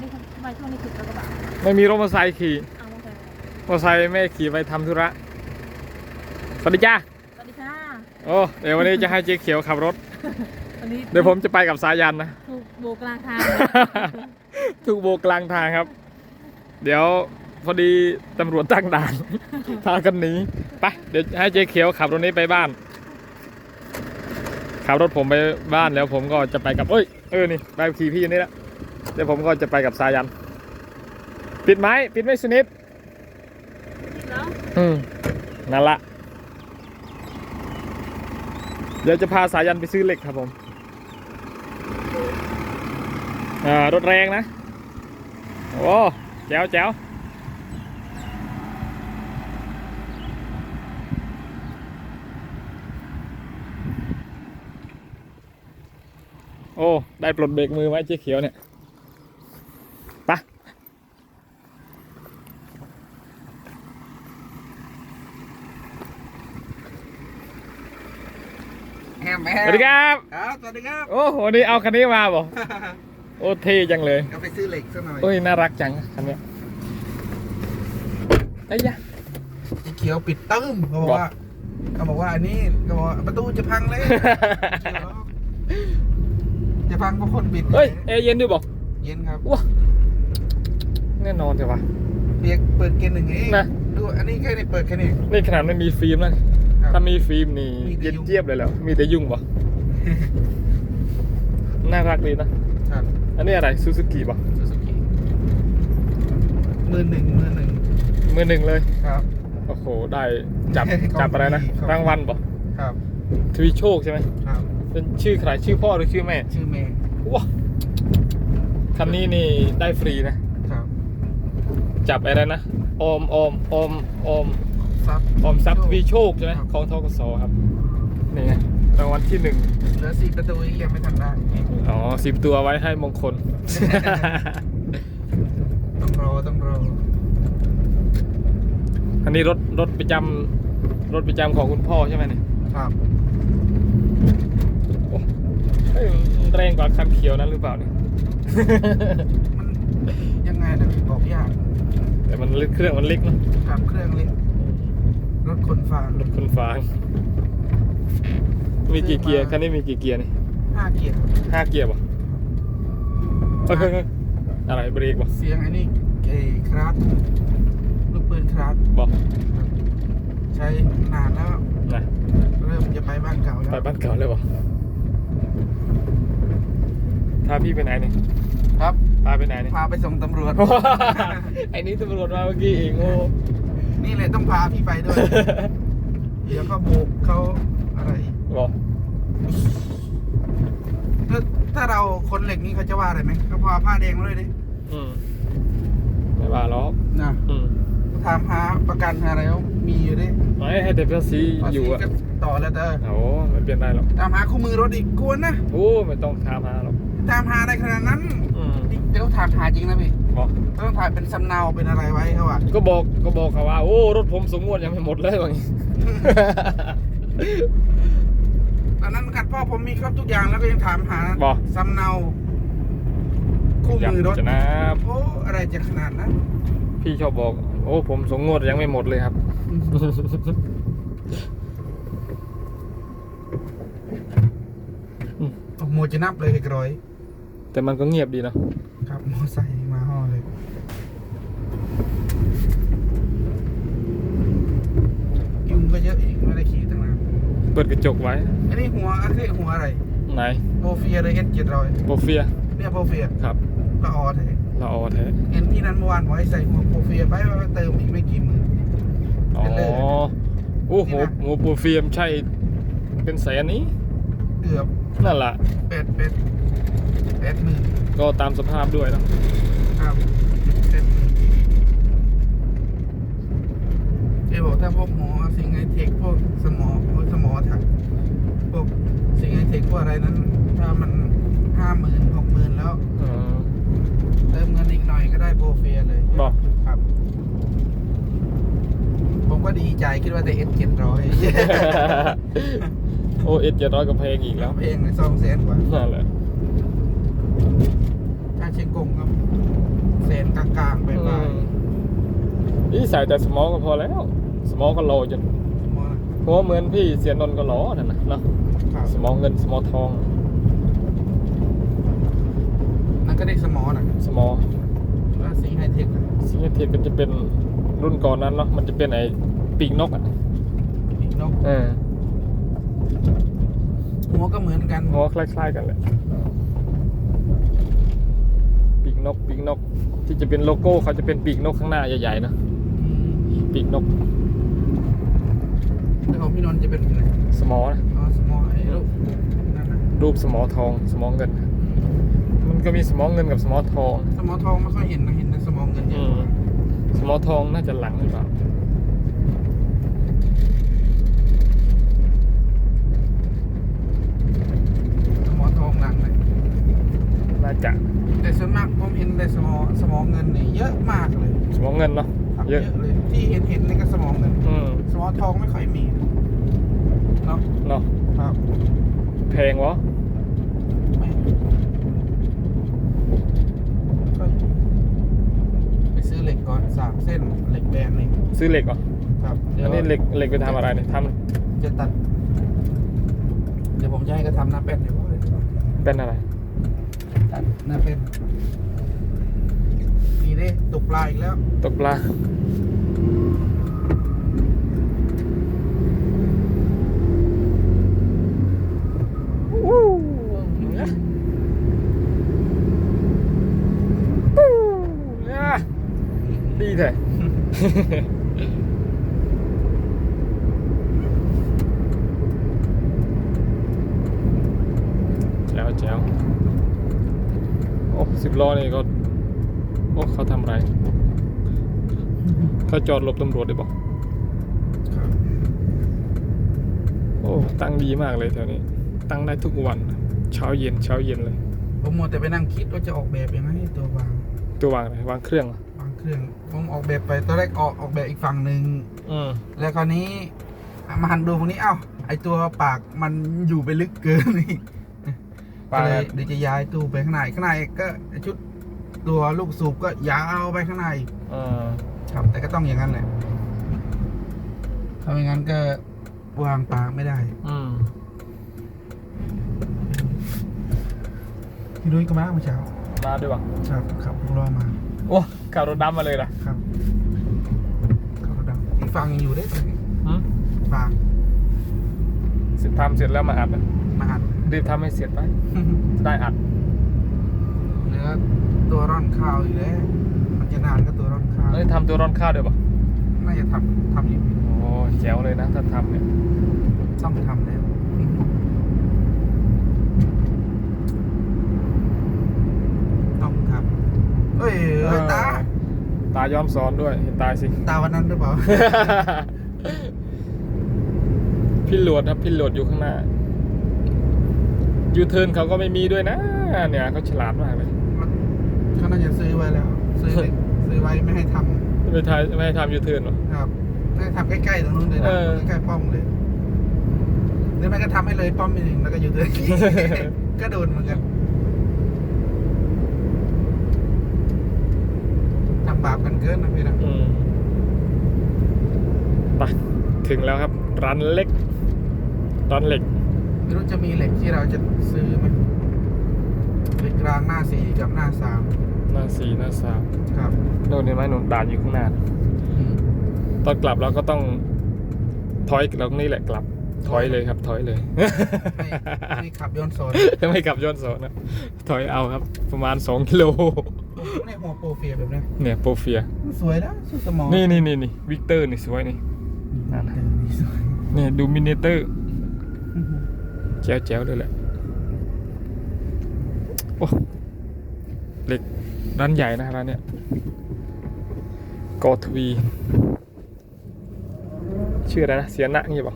วันนี้ทำไมช่วงนี้ถึงกระบะไม่มีรถมอเตอร์ไซค์ขี่เอามาใส่มอเตอร์ไซค์แม่ขี่ไปทำธุระสวัสดีจ้าสวัสดีค่ะโอ้เดี๋ยววันนี้จะให้เจ๊เขียวขับรถ วันนี้เดี๋ยวผมจะไปกับสายันนะ ถูกโบกลางทางทุกโบกกลางทางครับ เดี๋ยวพอดีตำรวจตั้งด่าน พากันหนีไปเดี๋ยวให้เจ๊เขียวขับรถนี้ไปบ้าน ขับรถผมไปบ้านแล้วผมก็จะไปกับเอ้ยเออนี่ใบขับขี่พี่อยู่นี่แหละ เดี๋ยวผมก็จะไปกับสายัน ปิดไหมปิดไม่สนิทแล้วอืมนั่นละ เดี๋ยวจะพาสายันไปซื้อเหล็กครับผมอ่ารถแรงนะ โอ้แจ๋วแจ๋วโอ้ ได้ปลดเบรกมือไว้เจ๊เขียวเนี่ย แฮมแฮสมวัสดีครับ ครับ สวัสดีครับ โอ้วันนี้เอาคันนี้มาบ่โอ้เท่จังเลยก็ไปซื้อเหล็กสักหน่อยโอ้ยน่ารักจังคันเนี้ยไอ้ยะสีเขียวปิดตึ้มเขาบอกว่าเขาบอกว่าอันนี้เขาบอกว่าประตูจะพังเลยจะพังเพราะคนปิดเฮ้ยแอร์เย็นด้วยบอกเย็นครับว้าแน่นอนใช่ปะเปียกเปิดเกณฑ์หนึ่งเองนะดูอันนี้แค่นี้เปิดแค่นี้นี่ขนาดไม่มีฟิล์มนะครับ ถ้ามีฟิล์มนี่มีแต่เย็นยุ่งเจี๊ยบเลยแล้ว มีแต่ยุ่งบ่น่ารักดีนะ ครับอันนี้อะไรซูซูกิบ่ซูซูกิมือหนึ่งมือหนึ่งมือหนึ่งเลย ครับ โอ้โห ได้จับของจับอะไรนะดีของรางวัลบ่ครับทวีโชคใช่ไหม ครับเป็นชื่อใคร ชื่อพ่อหรือชื่อแม่ชื่อเมย์ว้าคันนี้นี่ได้ฟรีนะ ครับจับอะไรนะออมออมออมออม ซับออมทรัพย์ทวีโชคใช่ไหมครับของทกสครับนี่ไงรางวัลที่หนึ่งเหลือสี่ประตูอีกยังไม่ทันได้อ๋อสิบตัวไว้ให้มงคล ต้องรอต้องรออันนี้รถรถประจำรถประจำของคุณพ่อใช่ไหมเนี่ยครับโอ้เฮ้ยมันแรงกว่าคันเขียวนั้นหรือเปล่าเนี่ย มันยังไงนะพี่บอกยากแต่มันลึกเครื่องมันเล็กเนอะตามเครื่องเล็ก รถขนฟางรถคนฟาง มีกี่เกียร์คันนี้มีกี่เกียร์นี่ห้าเกียร์ห้าเกียร์ป่ะเฮ้ยเฮ้ยเฮ้ยอะไรเบรกป่ะเสียงไอ้นี่เอคราสลูกปืนคราสบอกใช้นานแล้ว นะเริ่มจะไปบ้านเก่าแล้วไปบ้านเก่าเลยป่ะพาพี่ไปไหนเนี่ยครับพาไปไหนเนี่ยพาไปส่งตำรวจ ไอ้นี่ตำรวจมาเมื่อกี้เองโอ้ นี่เลยต้องพาพี่ไปด้วย เดี๋ยวก็โบกเขาอะไรอีกบอกถ้าถ้าเราคนเหล็กนี่เขาจะว่าอะไรไหมก็พาผ้าแดงมาเลยดิอืมไม่ว่าหรอกนะอืมถามหาประกันหาอะไรเขามีอยู่ดิไม่ให้แต่ภาษีภาษีอยู่อะก็ต่อแล้วเด้อโอ้ไม่เปลี่ยนได้หรอกตามหาคู่มือรถอีกกวนนะ โอ้ไม่ต้องถามหาหรอกตามหาอะไรขนาดนั้นอืม เดี๋ยวถามหาจริงนะพี่ บอกต้องถ่ายเป็นสำเนาเป็นอะไรไว้เขาอะก็บอกก็บอกเขาว่า โอ้รถผมสมงวดยังไม่หมดเลยว่างี้ ตอนนั้นกัดพ่อผมมีครบทุกอย่างแล้วก็ยังถามหาบอกสำเนาคู่มือรถจะนะโอ้อะไรจะขนาดนั้นพี่ชอบบอก โอ้ผมสมงวดยังไม่หมดเลยครับ โอ้โหจะนับเลยอีกร้อยแต่มันก็เงียบดีเนอะครับมอไซค์มาห่อเลย ยุงก็เยอะอีกไม่ได้ขี่ตั้งนาน เปิดกระจกไว้ อันนี้หัวอันนี้หัวอะไรไหนโปรเฟียเลยเอสเจ็ดร้อยโปรเฟียเนี่ยโปรเฟียครับละออแท้ละออแท้เห็นพี่นั้นเมื่อวานบอกให้ใส่หัวโปรเฟียไปว่าเติมอีกไม่กี่หมื่น อ๋อเป็นเลย โอ้โหนี่นะโหโปรเฟียมใช่เป็นแสนนี้เกือบนั่นแหละแปดเป็ดแปดหมื่นก็ตามสภาพด้วยเนอะครับแปดหมื่นเจ๊บอกถ้าพวกหมอสิ่งไอเทคพวกสมองพวกสมอถักพวกสิ่งไอเทคพวกอะไรนั้น ถ้ามันห้าหมื่นหกหมื่นแล้วเออเติมเงินอีกหน่อยก็ได้โปรเฟียเลยบอก ครับ ผมก็ดีใจคิดว่าแต่เอสเจ็ดร้อยโอเอสเจ็ดร้อยกับเพลงอีกแล้วเพลงในสองแสนกว่า นั่นแหละถ้าเชียงกงครับกลางๆไปอืไปมนี่ใส่แต่สมองก็พอแล้ว สมองก็โลจนสมอนะ หัวเหมือนพี่เสียนนท์ก็หลอนั่นนะเนาะครับสมองเงินสมองทอง นั่นก็เรียกสมอนะสมองแล้วสีไฮเทคนะซิงเทียก็จะเป็นรุ่นก่อนนั้นเนาะมันจะเป็นไอ้ปีกนกอะปีกนกเออหัวก็เหมือนกันหัวคล้ายๆกันเลยปีกนกปีกนกที่จะเป็นโลโก้เขาจะเป็นปีกนกข้างหน้าใหญ่ๆนะ อืมปีกนก แต่ของพี่นนท์จะเป็นอะไรสมอนะอ๋อสมอไอ้ลูกนั่นนะรูปสมอทองสมอเงินมันก็มีสมอเงินกับสมอทอง สมอทองไม่ค่อยเห็นนะเห็นแต่สมอเงินเยอือะมสมอทองน่าจะหลังหรือเปล่าสมอทองหลังเลยน่าจะแต่ส่วนมากผมเห็นแต่สมอสมอเงินนี่เยอะมากเลย สมอเงินเนาะครับ เยอะเลยที่เห็นเห็นนี่ก็สมอเงินอืมสมอทองไม่ค่อยมีเนาะเนาะครับแพงวะไม่ค่อยไปซื้อเหล็กก่อนสามเส้นเหล็กแบนนี่ซื้อเหล็กเหรอครับอันนี้เหล็กเหล็กไปทำอะไรเนี่ยทจะตัด เดี๋ยวผมจะให้ก็ทำหน้าเป็นเดี๋ยวผมเลยำเป็นอะไรตัดหน้าเป็น นี่เด้ตกปลาอีกแล้ว ตกปลาวู้เนี่ยปู้เนี่ยดี อ้สิบล้อนี่ก็โอ้เขาทำอะไร เขาจอดหลบตำรวจได้บอกครับโอ้ตั้งดีมากเลยแถวนี้ ตั้งได้ทุกวัน เช้าเย็นเช้าเย็นเลย ผมมัวแต่ไปนั่งคิดว่าจะออกแบบยังไงตัววาง ตัววางอะไรวางเครื่องเหรอวางเครื่อง ผมออกแบบไปตอนแรกออกออกแบบอีกฝั่งหนึ่งอืมแล้วคราวนี้มาหันดูตรงนี้เอ้าไอตัวปากมันอยู่ไปลึกเกินนี่ปลาก็เลยเดี๋ยวจะย้ายตู้ไปข้างในข้างในก็ชุด ตัวลูกสูบก็ยาวไปข้างในอืมครับ แต่ก็ต้องอย่างนั้นแหละถ้าไม่งั้นก็วางปากไม่ได้อืมพี่ดุ้ยก็มาเมื่อเช้ามาด้วยปะครับขับรถมาโอ้ขับรถดำมาเลยล่ะครับขับรถดำอีกฝั่งยังอยู่ได้ตรงนี้อืมฝั่งเสร็จทำเสร็จแล้วมาอัดนะมาอัดรีบทำให้เสร็จไปจะได้อัด เหลือตัวร่อนข้าวอยู่แล้วมันจะนานก็ตัวร่อนข้าวเอ้ยทำตัวร้อนข้าวด้วยปะน่าจะทำทำอยู่โอ้แจ๋วเลยนะถ้าทำเนี่ยต้องไปทำแล้วต้องทำเอ้ยเอ้ยตาตาย้อนสอนด้วยเห็นตาสิ ตาวันนั้นหรือเปล่า พี่หลวดครับพี่หลวดอยู่ข้างหน้ายูเทิร์นเขาก็ไม่มีด้วยนะ เนี่ยเขาฉลาดมากเลย เขาน่าจะซื้อไว้แล้ว ซื้อไว้ซื้อไว้ไม่ให้ทำไม่ทายไม่ให้ทำยูเทิร์นหรอ ครับไม่ให้ทำใกล้ๆตรงนู้นเลยเอนะอใกล้ๆป้อมเลยหรือไม่ก็ทำให้เลยป้อมไปหนึ่งแล้วก็อยู่เดินก็โดนเหมือนกันทำบาปกันเกินนะพี่นะ อืมไปถึงแล้วครับ ร้านเล็ก ร้านเหล็ก ไม่รู้จะมีเหล็กที่เราจะซื้อไหมเหล็กกลางหน้าสี่กับหน้าสามหน้าสี่หน้าสามครับโน่นเห็นไหมหนุนด่านอยู่ข้างหน้าตอนกลับเราก็ต้องถอยเรานี่แหละกลับ ถอยเลยครับ ถอยเลยให้ให้ขับย้อนสอนไม่กลับย้อนสอนนะถอยเอาครับ ประมาณ2กิโลในหัวโปรเฟียแบบนี้เนี่ยโปรเฟียสวยนะสุดสมองนี่นี่นี่นี่วิกเตอร์นี่สวยนี่นั่นน่ะสวยเนี่ยดูมินิเตอร์แจ๋วแจ๋วเลยแหละโอ้เหล็ก ร้านใหญ่นะร้านเนี้ยกอทวี ชื่ออะไรนะ เสียนะงี้ป่ะ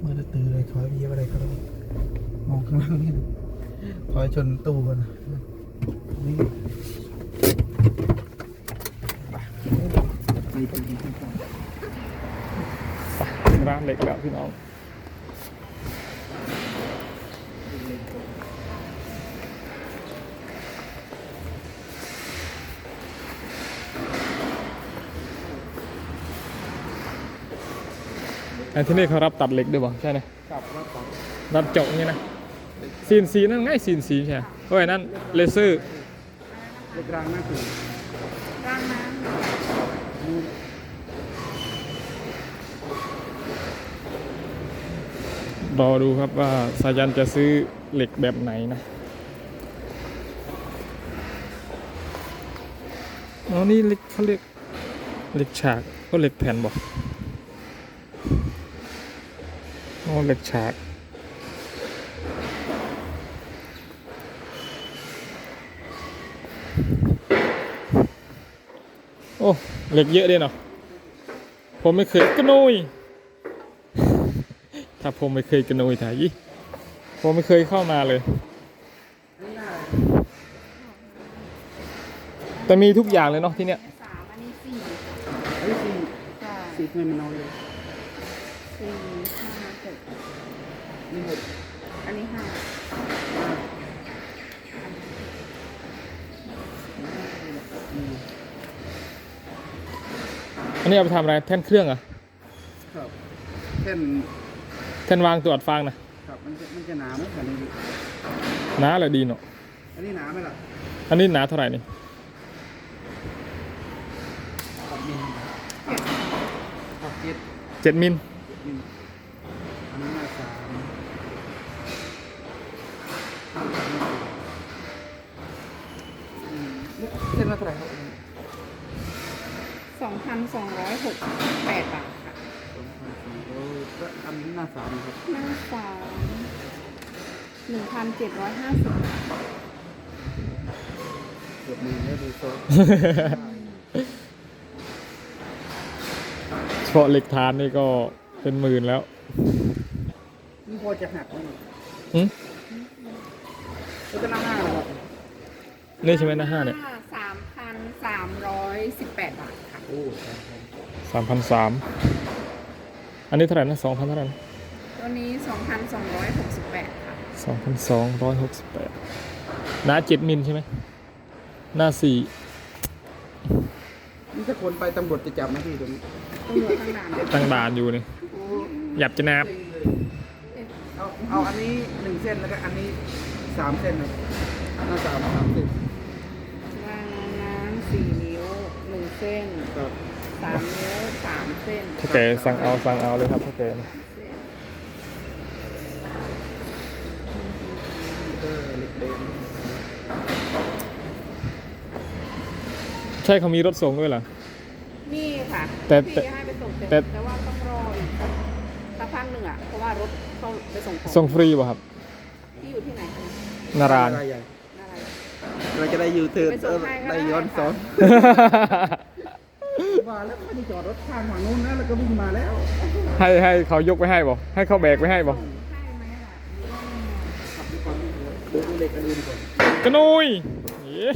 เมื่อตื่นเลยถอยไปเยอะอะไรก็ได้มองข้างล่างนี่ถอยชนตู้กันนะนี่ไปไปไปไปร้านเหล็กแล้วพี่น้อง อันที่นี่เขารับตัดเหล็กด้วยบ่ใช่ไหมกับรับต่อรับเจาะอย่างเงี้ยนะซีนซีนั่นง่ายซีนซีใช่ไหมเพราะไอ้นั่นเลเซอร์เล็กรางหน้าถึงร่างน้รอดูครับว่าสายันจะซื้อเหล็กแบบไหนนะอ๋อนี่เหล็กเขาเรียกเหล็กฉากก็เหล็กแผ่นบอก อ๋อเหล็กฉากโอ้เหล็กเยอะด้วยเนาะผมไม่เคยกระนุยถ้าผมไม่เคยกระนุยถ่ายยี่ผมไม่เคยเข้ามาเลย แต่มีทุกอย่างเลยเนาะที่เนี้ยำสามอันนี้สี่เฮ้ยสี่ค่ะสี่ทำไมมันน้อยเลย สี่ห้าหก นี่หก อันนี้ห้า อืม อันนี้เอาไปทำอะไรแท่นเครื่องเหรอะครับเช่นแท่นวางตรวจฟางนะครับมันจะมันจะหนาไหมแบบนี้หนาเลยดีเนาะอันนี้หนาไหมล่ะอันนี้หนาเท่าไหร่นี่กับมินกับเจ็ดเจ็ดมิลมินอันนี้มาสามอืมเส้นละเท่าไหร่ครับ สองพันสองร้อยหกแปดบาทค่ะสองพันสี่ร้อยแล้วอันนี้หน้าสามครับหน้าสามหนึ่งพันเจ็ดร้อยห้าสิบเกือบหมื่นแล้วดูโซ่เฉพาะเหล็กฐานนี่ก็เป็นหมื่นแล้วนี่พอจะหักไหมหืมก็จะนั่งห้าเลยครับ นี่ใช่ไหมหนะห้าเนี่ยสามพันสามร้อยสิบแปดบาทค่ะโอ้ สามพันสามอันนี้เท่าไหร่นะสองพันเท่าไหร่ตัวนี้สองพันสองร้อยหกสิบแปดค่ะสองพันสองร้อยหกสิบแปดหนาเจ็ดมิลใช่ไหมหน้าสี่นี่ถ้าคนไปตำรวจจะจับไหมพี่ตรงนี้ตำรวจทางด่านเดี๋ยวตั้งด่านอยู่นี่หยับจะนับเอาเอาอันนี้หนึ่งเส้นแล้วก็อันนี้สามเส้นนะหน้าสามสามเส้นวางน้ำสี่นิ้วหนึ่ง เส้นครับสามนิ้วสามเส้นถ้าแกสั่งเอาสั่งเอาเลยครับถ้าแกเส้นเออเหล็กเด่นใช่เขามีรถส่งด้วยเหรอ นี่ค่ะแต่แต่พี่ให้ไปส่งแต่แต่ แต่ว่าต้องรออีกสักสักพักหนึ่งอะเพราะว่ารถเขาไปส่งของส่งฟรีป่ะครับ ที่อยู่ที่ไหนคะนารานอะไรใหญ่อะไร เราจะได้ยูเทิร์นไปส่งให้ก็ได้ ได้ย้อนค่ะสอน ว่าแล้วไม่ได้จอดรถข้างฝั่งนู้นนะแล้วก็วิ่งมาแล้วให้ให้เขายกไปให้บ่ให้เขาแบกไปให้บ่ส่งให้ไหมล่ะหรือว่ายังไงขับไปก่อนดูดูเหล็กกันดูดีกว่อนกระนุยเอ๊ะ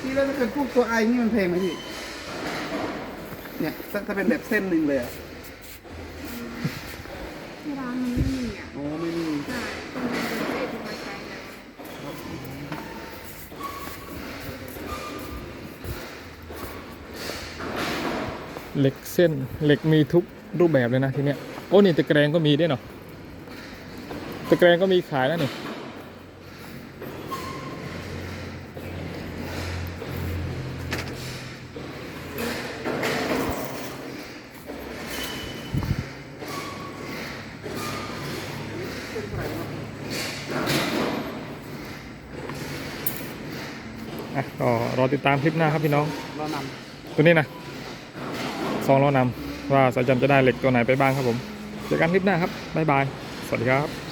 พี่แล้วถ้าเกิดพวกตัวไอนี่มันแพงไหมพี่เนี่ยถ้าถ้าเป็นแบบเส้นหนึ่งเลยอะ เหล็กเส้นเหล็กมีทุกรูปแบบเลยนะทีเนี้ยโอ้นี่ตะแกรงก็มีด้วยเนาะตะแกรงก็มีขายแล้วนี่อะก็รอติดตามคลิปหน้าครับพี่น้องเรานตัวนี้นะ ซองล้อนำว่าสายจำจะได้เหล็กตัวไหนไปบ้างครับผมเจอกันคลิปหน้าครับบ๊ายบาย สวัสดีครับ